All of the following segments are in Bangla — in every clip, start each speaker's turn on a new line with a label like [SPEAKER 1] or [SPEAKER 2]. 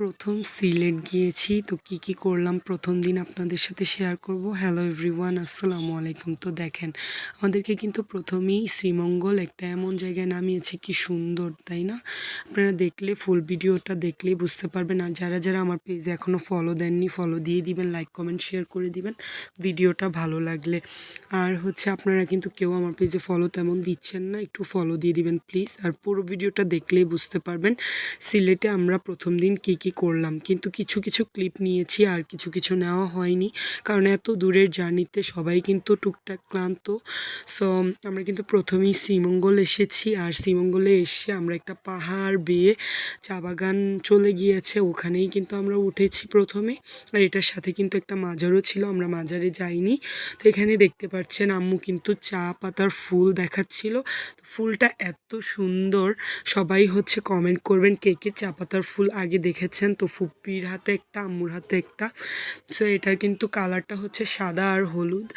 [SPEAKER 1] প্রথম সিলেট গিয়েছি। তো কি কি করলাম? প্রথম দিন আপনাদের সাথে শেয়ার করব। হ্যালো এভরিওয়ান আসসালামু আলাইকুম। তো দেখেন, আমাদেরকে কিন্তু প্রথমেই শ্রীমঙ্গল একটা এমন জায়গায় নামিয়েছে। কি সুন্দর, তাই না? আপনারা দেখলে ফুল ভিডিওটা দেখলেই বুঝতে পারবেন। আর যারা যারা আমার পেজে এখনও ফলো দেননি ফলো দিয়ে দিবেন লাইক কমেন্ট শেয়ার করে দিবেন। ভিডিওটা ভালো লাগলে। আর হচ্ছে আপনারা কিন্তু কেউ আমার পেজে ফলো তেমন দিচ্ছেন না, একটু ফলো দিয়ে দিবেন প্লিজ আর পুরো ভিডিওটা দেখলেই বুঝতে পারবেন, সিলেটে আমরা প্রথম দিন কী কী করলাম? কিন্তু কিছু কিছু ক্লিপ নিয়েছি আর কিছু কিছু নেওয়া হয়নি। কারণ এত দূরের জার্নিতে সবাই কিন্তু টুকটাক ক্লান্ত। সো আমরা কিন্তু প্রথমেই শ্রীমঙ্গল এসেছি আর শ্রীমঙ্গলে এসে আমরা একটা পাহাড় বেয়ে চা বাগান চলে গিয়েছে। ওখানেই কিন্তু আমরা উঠেছি প্রথমে। আর এটার সাথে কিন্তু একটা মাজারও ছিল, আমরা মাজারে যাইনি। তো এখানে দেখতে পাচ্ছেন আম্মু কিন্তু চা পাতার ফুল দেখাচ্ছিল। তো ফুলটা এত সুন্দর, সবাই হচ্ছে কমেন্ট করবেন কে কে চা পাতার ফুল আগে দেখেছেন তো ফুপির হাতে একটা, আম্মুর হাতে একটা। সো এটার কিন্তু কালারটা হচ্ছে সাদা আর হলুদ।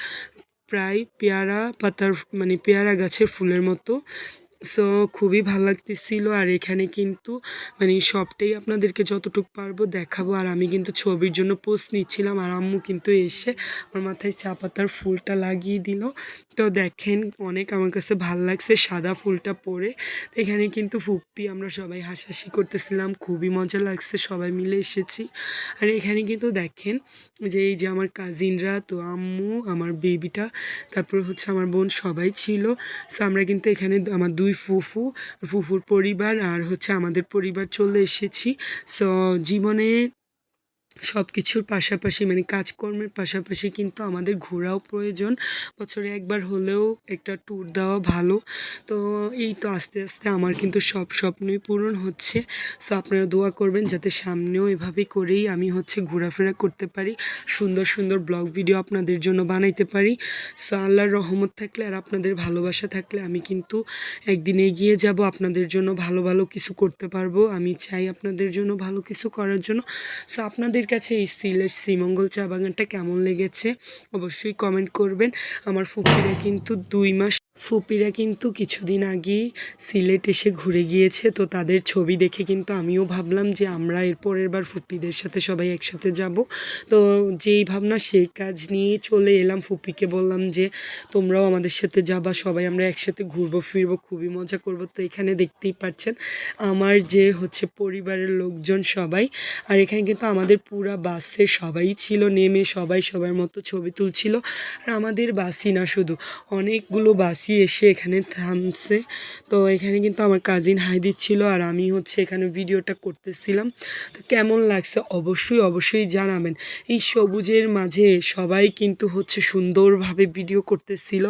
[SPEAKER 1] প্রায় পেয়ারা পাতার মানে পেয়ারা গাছের ফুলের মতো। সো খুবই ভালো লাগতেছিল। আর এখানে কিন্তু মানে সবটাই আপনাদেরকে যতটুকু পারব দেখাবো। আর আমি কিন্তু ছবির জন্য পোস্ট নিচ্ছিলাম। আর আম্মু কিন্তু এসে আমার মাথায় চা পাতার ফুলটা লাগিয়ে দিল। তো দেখেন, অনেক আমার কাছে ভালো লাগছে সাদা ফুলটা পরে। এখানে কিন্তু ফুপ্পি আমরা সবাই হাসাহাসি করতেছিলাম। খুবই মজা লাগছে, সবাই মিলে এসেছি। আর এখানে কিন্তু দেখেন, যে এই যে আমার কাজিনরা তো আম্মু, আমার বেবিটা তারপর হচ্ছে আমার বোন সবাই ছিল। সো আমরা কিন্তু এখানে আমার দুই ফুফু ফুফুর পরিবার আর হচ্ছে আমাদের পরিবার চলে এসেছি। সো জীবনে সব কিছুর পাশাপাশি মানে কাজকর্মের পাশাপাশি কিন্তু আমাদের ঘোরাও প্রয়োজন। বছরে একবার হলেও একটা ট্যুর দেওয়া ভালো। তো এই তো আস্তে আস্তে আমার কিন্তু সব স্বপ্নই পূরণ হচ্ছে। সো আপনারা দোয়া করবেন যাতে সামনেও এভাবে করেই আমি হচ্ছে ঘোরাফেরা করতে পারি, সুন্দর সুন্দর ব্লগ ভিডিও আপনাদের জন্য বানাইতে পারি। সো আল্লাহর রহমত থাকলে আর আপনাদের ভালোবাসা থাকলে আমি কিন্তু একদিন এগিয়ে যাব, আপনাদের জন্য ভালো ভালো কিছু করতে পারব। আমি চাই আপনাদের জন্য ভালো কিছু করার জন্য। সো আপনাদের কাছে এই সিলেট শ্রীমঙ্গল চা বাগানটা কেমন লেগেছে অবশ্যই কমেন্ট করবেন। আমার ফুপিরা কিন্তু দুই মাস ফুপিরা কিন্তু কিছুদিন আগেই সিলেট এসে ঘুরে গিয়েছে, তো তাদের ছবি দেখে কিন্তু আমিও ভাবলাম যে আমরা এর পরের বার ফুপিদের সাথে সবাই একসাথে যাব। তো যেই ভাবনা, সেই কাজ নিয়ে চলে এলাম। ফুপিকে বললাম যে, তোমরাও আমাদের সাথে যাবা, সবাই আমরা একসাথে ঘুরবো, ফিরবো, খুবই মজা করব। তো এখানে দেখতেই পাচ্ছেন আমার যে হচ্ছে পরিবারের লোকজন সবাই, আর এখানে কিন্তু আমাদের পুরা বাসে সবাই ছিল, নেমে সবাই সবার মতো ছবি তুলছিল, আর আমাদের বাসই না শুধু, অনেকগুলো বাসই এসে এখানে থামছে। তো এখানে কিন্তু আমার কাজিন হাই দিচ্ছিল আর আমি হচ্ছে এখানে ভিডিওটা করতেছিলাম। তো কেমন লাগছে অবশ্যই অবশ্যই জানাবেন। এই সবুজের মাঝে সবাই কিন্তু হচ্ছে সুন্দরভাবে ভিডিও করতেছিল।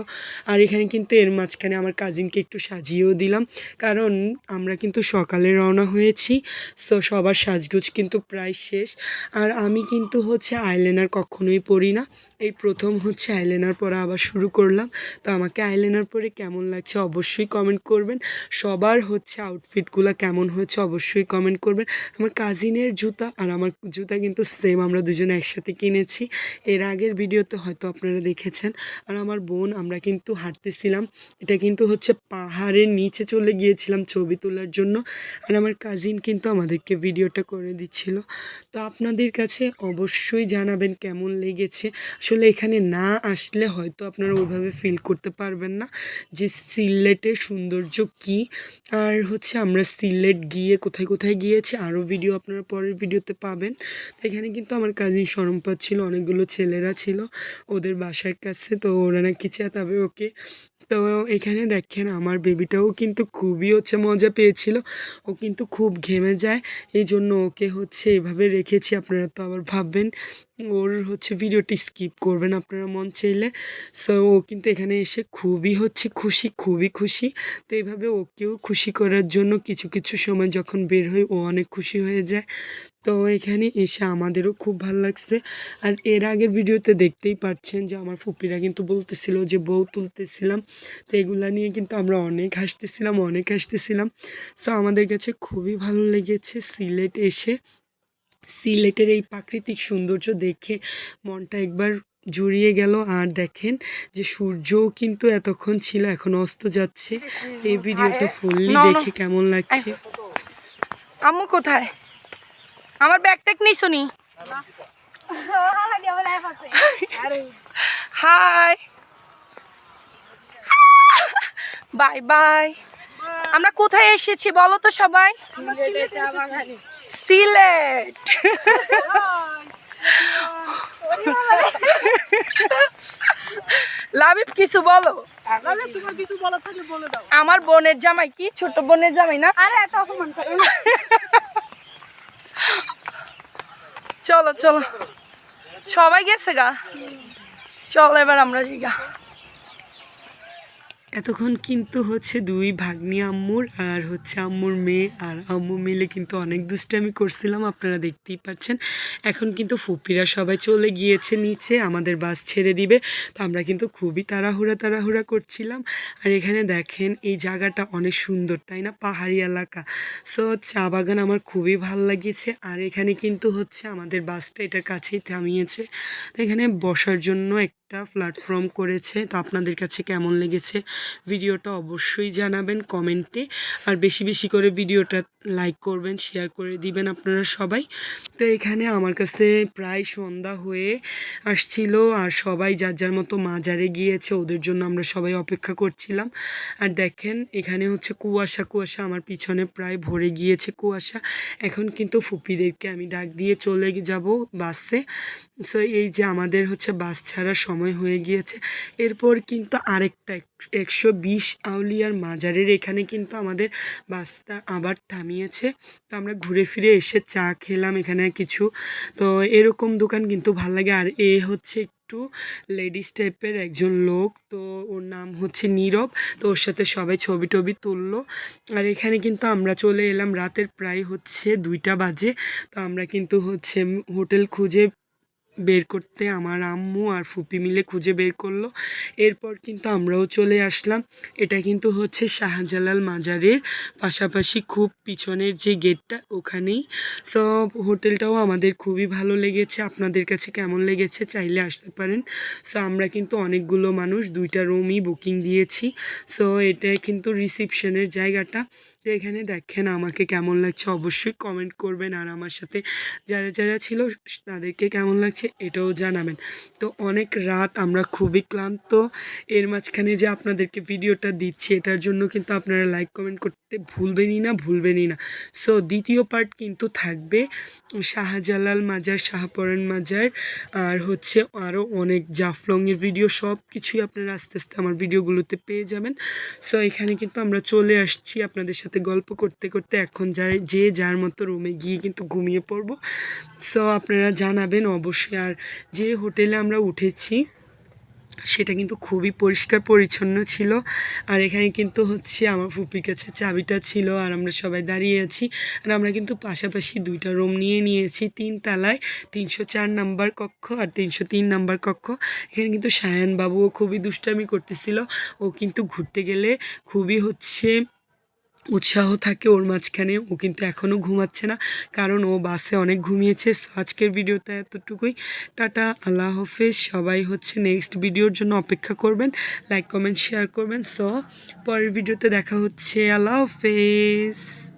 [SPEAKER 1] আর এখানে কিন্তু এর মাঝখানে আমার কাজিনকে একটু সাজিয়েও দিলাম। কারণ আমরা কিন্তু সকালে রওনা হয়েছি সো সবার সাজগোজ কিন্তু প্রায় শেষ। আর আমি কিন্তু হচ্ছে আইলাইনার কখনোই পড়ি না। এই প্রথম হচ্ছে আইলাইনার পরা আবার শুরু করলাম। তো আমাকে আইলাইনার পরে কেমন লাগছে অবশ্যই কমেন্ট করবেন। সবার হচ্ছে আউটফিটগুলো কেমন হয়েছে অবশ্যই কমেন্ট করবেন। আমার কাজিনের জুতা আর আমার জুতা কিন্তু সেম আমরা দুজনে একসাথে কিনেছি। এর আগের ভিডিওতে হয়তো আপনারা দেখেছেন। আর আমার বোন, আমরা কিন্তু হাঁটতেছিলাম। এটা কিন্তু হচ্ছে পাহাড়ের নিচে চলে গিয়েছিলাম ছবি তোলার জন্য। আর আমার কাজিন কিন্তু আমাদেরকে ভিডিওটা করে দিচ্ছিল। তো আপনাদের কাছে অবশ্যই জানাবেন কেমন লেগেছে। আসলে এখানে না আসলে হয়তো আপনারা ওইভাবে ফিল করতে পারবেন না। যে সিলেটের সৌন্দর্য কী? আর হচ্ছে আমরা সিলেট গিয়ে কোথায় কোথায় গিয়েছি? আরও ভিডিও আপনারা পরের ভিডিওতে পাবেন। তো এখানে কিন্তু আমার কাজিন সরম্পাত ছিল, অনেকগুলো ছেলেরা ছিল ওদের বাসার কাছে, তো ওরা নাকি চেতাবে ওকে। তো এখানে দেখেন আমার বেবিটাও কিন্তু খুবই হচ্ছে মজা পেয়েছিল। ও কিন্তু খুব ঘেমে যায় এই জন্য ওকে হচ্ছে এভাবে রেখেছি, আপনারা তো আবার ভাববেন। ওর হচ্ছে ভিডিওটি স্কিপ করবেন আপনারা মন চাইলে। সো ও কিন্তু এখানে এসে খুবই হচ্ছে খুশি, খুবই খুশি। তো এইভাবে ওকেও খুশি করার জন্য কিছু কিছু সময় যখন বের হই ও অনেক খুশি হয়ে যায়। তো এখানে এসে আমাদেরও খুব ভালো লাগছে। আর এর আগের ভিডিওতে দেখতেই পাচ্ছেন যে আমার ফুপিরা কিন্তু বলতেছিল যে, বউ তুলতেছিলাম। তো এগুলা নিয়ে কিন্তু আমরা অনেক হাসতেছিলাম অনেক হাসতেছিলাম। সো আমাদের কাছে খুবই ভালো লেগেছে সিলেট এসে। সিলেটের এই প্রাকৃতিক সৌন্দর্য দেখে মনটা একবার জুড়িয়ে গেল। আর দেখেন যে সূর্যও কিন্তু এতক্ষণ ছিল এখন অস্ত যাচ্ছে। এই ভিডিওটা ফুললি। দেখে কেমন লাগছে?
[SPEAKER 2] আম্মু কোথায়? আমার ব্যাগ টেক নেই শুনি হাই বাই বাই আমরা কোথায় এসেছি বলো তো সবাই? সিলেট লাবিব কিছু বলো।
[SPEAKER 3] তোমার কিছু বলার থাকলে বলে দাও।
[SPEAKER 2] আমার বোনের জামাই কি? ছোট বোনের জামাই না?
[SPEAKER 3] আরে এত অপমান করো।
[SPEAKER 2] চলো চলো। সবাই গেছে গা? চলো এবার আমরা যাই গা।
[SPEAKER 1] এতক্ষণ কিন্তু হচ্ছে দুই ভাগ্নি আম্মুর আর হচ্ছে আম্মুর মেয়ে আর আম্মু মিলে কিন্তু অনেক দুষ্টামি করছিলাম, আপনারা দেখতেই পাচ্ছেন। এখন কিন্তু ফুপিরা সবাই চলে গিয়েছে নিচে, আমাদের বাস ছেড়ে দিবে। তো আমরা কিন্তু খুবই তাড়াহুড়া তাড়াহুড়া করছিলাম। আর এখানে দেখেন, এই জায়গাটা অনেক সুন্দর, তাই না? পাহাড়ি এলাকা। সো চা বাগান আমার খুবই ভালো লাগিয়েছে আর এখানে কিন্তু হচ্ছে আমাদের বাসটা এটার কাছেই থামিয়েছে। তো এখানে বসার জন্য একটা প্ল্যাটফর্ম করেছে। তো আপনাদের কাছে কেমন লেগেছে ভিডিওটা অবশ্যই জানাবেন কমেন্টে। আর বেশি বেশি করে ভিডিওটা লাইক করবেন শেয়ার করে দিবেন আপনারা সবাই। তো এখানে আমার কাছে প্রায় সন্ধ্যা হয়ে আসছিল আর সবাই যার যার মতো মাজারে গিয়েছে ওদের জন্য আমরা সবাই অপেক্ষা করছিলাম। আর দেখেন এখানে হচ্ছে কুয়াশা কুয়াশা আমার পিছনে প্রায় ভরে গিয়েছে কুয়াশা। এখন কিন্তু ফুপিদেরকে আমি ডাক দিয়ে চলে যাব বাসে। সো এই যে আমাদের হচ্ছে বাস ছাড়ার সময় হয়ে গিয়েছে। এরপর কিন্তু আরেকটা একশো বিশ আউলিয়ার মাজারের এখানে কিন্তু আমাদের বাসটা আবার থামিয়েছে। তো আমরা ঘুরে ফিরে এসে চা খেলাম এখানে কিছু। তো এরকম দোকান কিন্তু ভালো লাগে। আর এ হচ্ছে একটু লেডিস টাইপের একজন লোক। তো ওর নাম হচ্ছে নীরব। তো ওর সাথে সবাই ছবি টবি তুললো। আর এখানে কিন্তু আমরা চলে এলাম। রাতের প্রায় হচ্ছে দুইটা বাজে। তো আমরা কিন্তু হচ্ছে হোটেল খুঁজে বের করতে আমার আম্মু আর ফুপি মিলে খুঁজে বের করল। এরপর কিন্তু আমরাও চলে আসলাম। এটা কিন্তু হচ্ছে শাহজালাল মাজারের পাশাপাশি খুব পিছনের যে গেটটা ওখানেই। সো, হোটেলটাও আমাদের খুবই ভালো লেগেছে। আপনাদের কাছে কেমন লেগেছে চাইলে আসতে পারেন। সো, আমরা কিন্তু অনেকগুলো মানুষ, দুইটা রুমই বুকিং দিয়েছি। সো, এটা কিন্তু রিসিপশনের জায়গাটা। এখানে দেখেন, আমাকে কেমন লাগছে অবশ্যই কমেন্ট করবেন। আর আমার সাথে যারা যারা ছিল, তাদেরকে কেমন লাগছে এটাও জানাবেন। তো অনেক রাত আমরা খুবই ক্লান্ত। এর মাঝখানে যে আপনাদেরকে ভিডিওটা দিচ্ছি, এটার জন্য কিন্তু আপনারা লাইক কমেন্ট করতে ভুলবেনই না ভুলবেনই না। সো দ্বিতীয় পার্ট কিন্তু থাকবে শাহজালাল মাজার শাহপরান মাজার, আর হচ্ছে আরও অনেক জাফলংয়ের ভিডিও সব কিছুই আপনারা আস্তে আস্তে আমার ভিডিওগুলোতে পেয়ে যাবেন। সো এখানে কিন্তু আমরা চলে আসছি আপনাদের সাথে গল্প করতে করতে। এখন যাই, যে যার মতো রুমে গিয়ে কিন্তু ঘুমিয়ে পড়ব। সো আপনারা জানাবেন অবশ্যই। আর যে হোটেলে আমরা উঠেছি সেটা কিন্তু খুবই পরিষ্কার পরিচ্ছন্ন ছিল। আর এখানে কিন্তু হচ্ছে আমার ফুপির কাছে চাবিটা ছিল আর আমরা সবাই দাঁড়িয়ে আছি। আর আমরা কিন্তু পাশাপাশি দুইটা রুম নিয়ে নিয়েছি। তিন তালায় তিনশো চার নাম্বার কক্ষ আর তিনশো তিন নাম্বার কক্ষ। এখানে কিন্তু সায়ন বাবুও খুবই দুষ্টামি করতেছিল। ও কিন্তু ঘুরতে গেলে খুবই হচ্ছে উৎসাহ থাকে ওর মাঝখানে, ও কিন্তু এখনও ঘুমাচ্ছে না, কারণ ও বাসে অনেক ঘুমিয়েছে। সো আজকের ভিডিওটা এতটুকুই। টাটা, আল্লাহ হাফেজ। সবাই হচ্ছে নেক্সট ভিডিওর জন্য অপেক্ষা করবেন। লাইক কমেন্ট শেয়ার করবেন। সো পরের ভিডিওতে দেখা হচ্ছে। আল্লাহ হাফেজ।